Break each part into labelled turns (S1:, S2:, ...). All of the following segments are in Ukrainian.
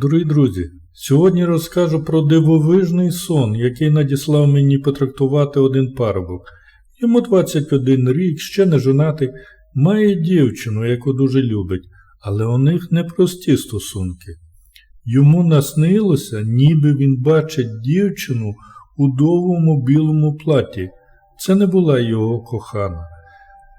S1: Дорогі друзі, сьогодні розкажу про дивовижний сон, який надіслав мені потрактувати один парубок. Йому 21 рік, ще не жонатий, має дівчину, яку дуже любить, але у них непрості стосунки. Йому наснилося, ніби він бачить дівчину у довгому білому платі. Це не була його кохана.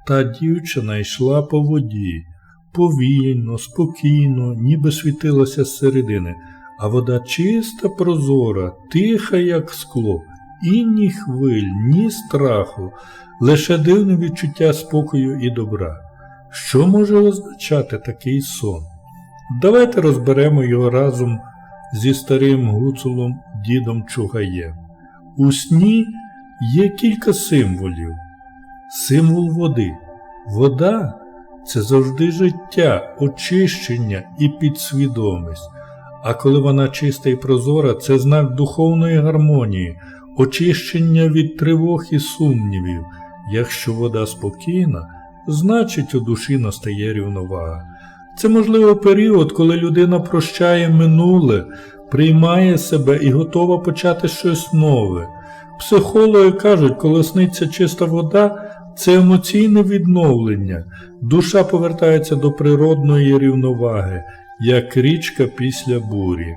S1: Та дівчина йшла по воді, повільно, спокійно, ніби світилася зсередини, а вода чиста, прозора, тиха, як скло, і ні хвиль, ні страху, лише дивне відчуття спокою і добра. Що може означати такий сон? Давайте розберемо його разом зі старим гуцулом дідом Чугаєм. У сні є кілька символів. Символ води. Вода це завжди життя, очищення і підсвідомість. А коли вона чиста і прозора, це знак духовної гармонії, очищення від тривог і сумнівів. Якщо вода спокійна, значить у душі настає рівновага. Це можливо період, коли людина прощає минуле, приймає себе і готова почати щось нове. Психологи кажуть, коли сниться чиста вода, це емоційне відновлення, душа повертається до природної рівноваги, як річка після бурі.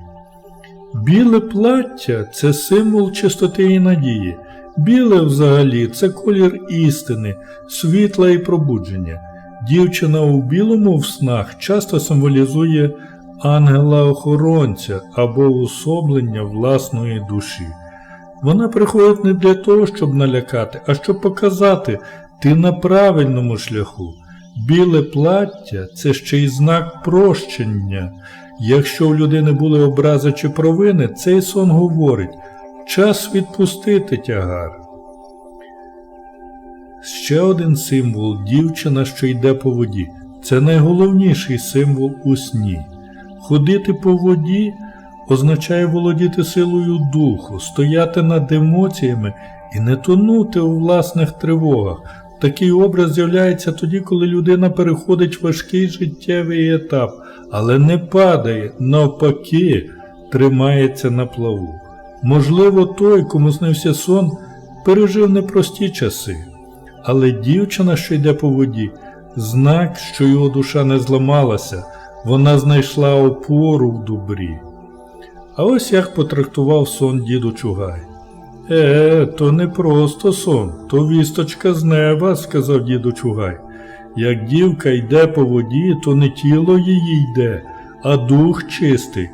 S1: Біле плаття це символ чистоти і надії. Біле взагалі це колір істини, світла і пробудження. Дівчина у білому в снах часто символізує ангела-охоронця або особлення власної душі. Вона приходить не для того, щоб налякати, а щоб показати, ти на правильному шляху. Біле плаття це ще й знак прощення. Якщо у людини були образи чи провини, цей сон говорить час відпустити тягар. Ще один символ дівчина, що йде по воді. Це найголовніший символ у сні. Ходити по воді означає володіти силою духу, стояти над емоціями і не тонути у власних тривогах. Такий образ з'являється тоді, коли людина переходить важкий життєвий етап, але не падає, навпаки, тримається на плаву. Можливо, той, кому снився сон, пережив непрості часи, але дівчина, що йде по воді, знак, що його душа не зламалася, вона знайшла опору в добрі. А ось як потрактував сон діду Чугай. Е, то не просто сон, то вісточка з неба, сказав діду Чугай. Як дівка йде по воді, то не тіло її йде, а дух чистий.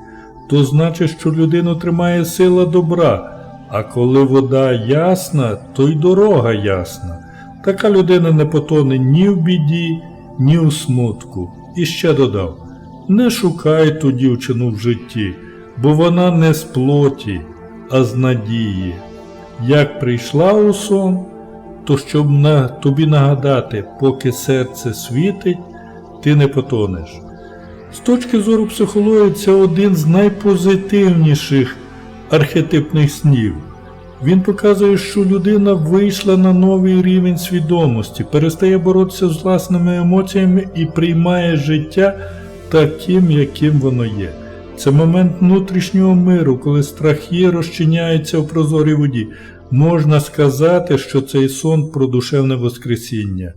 S1: То значить, що людину тримає сила добра, а коли вода ясна, то й дорога ясна. Така людина не потоне ні в біді, ні в смутку. І ще додав не шукай ту дівчину в житті, бо вона не з плоті, а з надії. Як прийшла у сон, то щоб на тобі нагадати, поки серце світить, ти не потонеш. З точки зору психології, це один з найпозитивніших архетипних снів. Він показує, що людина вийшла на новий рівень свідомості, перестає боротися з власними емоціями і приймає життя таким, яким воно є. Це момент внутрішнього миру, коли страхи розчиняються в прозорій воді. Можна сказати, що цей сон про душевне воскресіння.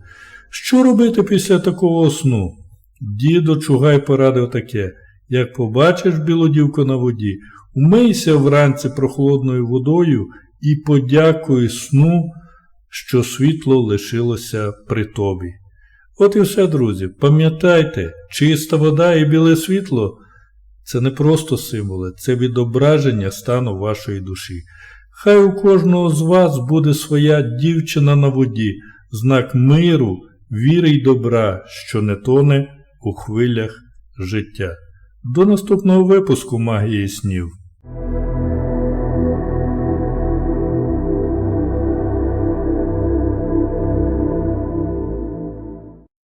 S1: Що робити після такого сну? Дідо Чугай порадив таке як побачиш білодівку на воді, умийся вранці прохолодною водою і подякуй сну, що світло лишилося при тобі. От і все, друзі. Пам'ятайте, чиста вода і біле світло це не просто символи, це відображення стану вашої душі. Хай у кожного з вас буде своя дівчина на воді, знак миру, віри й добра, що не тоне у хвилях життя. До наступного випуску магії снів.